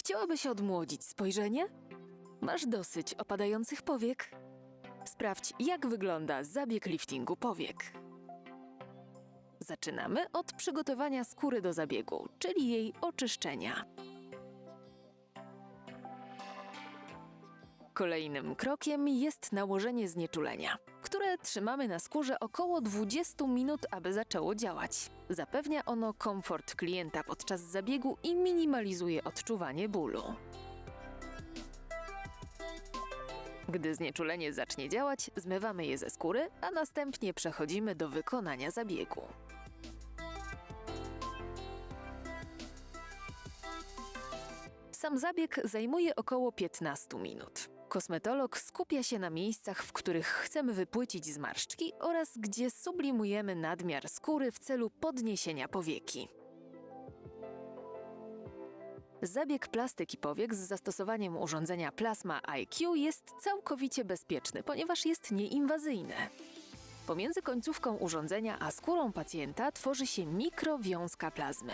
Chciałabyś odmłodzić spojrzenie? Masz dosyć opadających powiek? Sprawdź, jak wygląda zabieg liftingu powiek. Zaczynamy od przygotowania skóry do zabiegu, czyli jej oczyszczenia. Kolejnym krokiem jest nałożenie znieczulenia, które trzymamy na skórze około 20 minut, aby zaczęło działać. Zapewnia ono komfort klienta podczas zabiegu i minimalizuje odczuwanie bólu. Gdy znieczulenie zacznie działać, zmywamy je ze skóry, a następnie przechodzimy do wykonania zabiegu. Sam zabieg zajmuje około 15 minut. Kosmetolog skupia się na miejscach, w których chcemy wypłycić zmarszczki oraz gdzie sublimujemy nadmiar skóry w celu podniesienia powieki. Zabieg plastyki powiek z zastosowaniem urządzenia Plasma IQ jest całkowicie bezpieczny, ponieważ jest nieinwazyjny. Pomiędzy końcówką urządzenia a skórą pacjenta tworzy się mikrowiązka plazmy.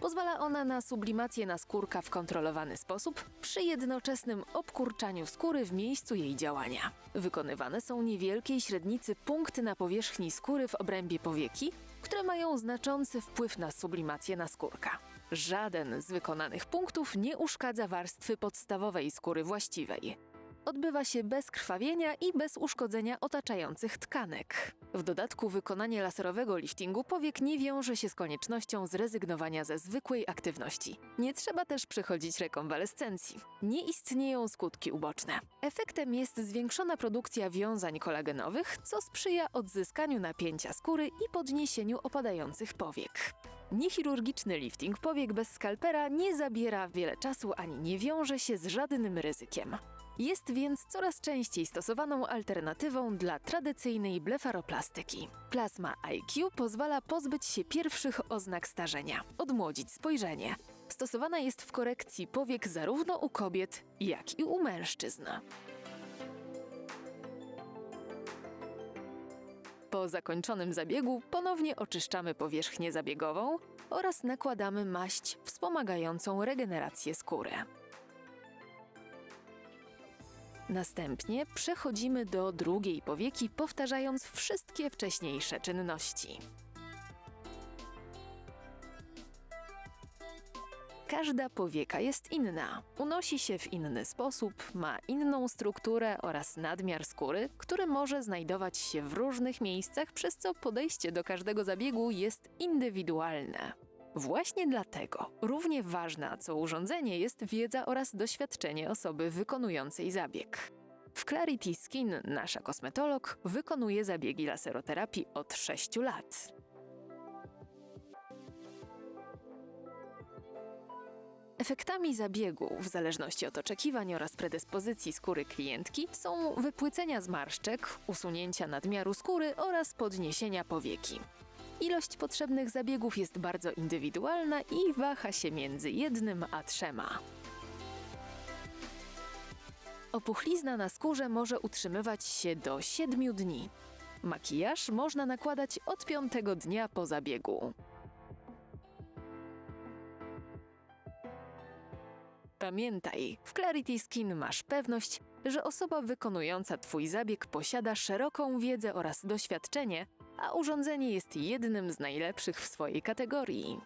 Pozwala ona na sublimację naskórka w kontrolowany sposób przy jednoczesnym obkurczaniu skóry w miejscu jej działania. Wykonywane są niewielkiej średnicy punkty na powierzchni skóry w obrębie powieki, które mają znaczący wpływ na sublimację naskórka. Żaden z wykonanych punktów nie uszkadza warstwy podstawowej skóry właściwej. Odbywa się bez krwawienia i bez uszkodzenia otaczających tkanek. W dodatku wykonanie laserowego liftingu powiek nie wiąże się z koniecznością zrezygnowania ze zwykłej aktywności. Nie trzeba też przechodzić rekonwalescencji. Nie istnieją skutki uboczne. Efektem jest zwiększona produkcja wiązań kolagenowych, co sprzyja odzyskaniu napięcia skóry i podniesieniu opadających powiek. Niechirurgiczny lifting powiek bez skalpera nie zabiera wiele czasu ani nie wiąże się z żadnym ryzykiem. Jest więc coraz częściej stosowaną alternatywą dla tradycyjnej blefaroplastyki. Plasma IQ pozwala pozbyć się pierwszych oznak starzenia, odmłodzić spojrzenie. Stosowana jest w korekcji powiek zarówno u kobiet, jak i u mężczyzn. Po zakończonym zabiegu ponownie oczyszczamy powierzchnię zabiegową oraz nakładamy maść wspomagającą regenerację skóry. Następnie przechodzimy do drugiej powieki, powtarzając wszystkie wcześniejsze czynności. Każda powieka jest inna, unosi się w inny sposób, ma inną strukturę oraz nadmiar skóry, który może znajdować się w różnych miejscach, przez co podejście do każdego zabiegu jest indywidualne. Właśnie dlatego równie ważna co urządzenie jest wiedza oraz doświadczenie osoby wykonującej zabieg. W Clarity Skin nasza kosmetolog wykonuje zabiegi laseroterapii od 6 lat. Efektami zabiegu, w zależności od oczekiwań oraz predyspozycji skóry klientki, są wypłycenia zmarszczek, usunięcia nadmiaru skóry oraz podniesienia powieki. Ilość potrzebnych zabiegów jest bardzo indywidualna i waha się między jednym a trzema. Opuchlizna na skórze może utrzymywać się do 7 dni. Makijaż można nakładać od piątego dnia po zabiegu. Pamiętaj, w Clarity Skin masz pewność, że osoba wykonująca Twój zabieg posiada szeroką wiedzę oraz doświadczenie, a urządzenie jest jednym z najlepszych w swojej kategorii.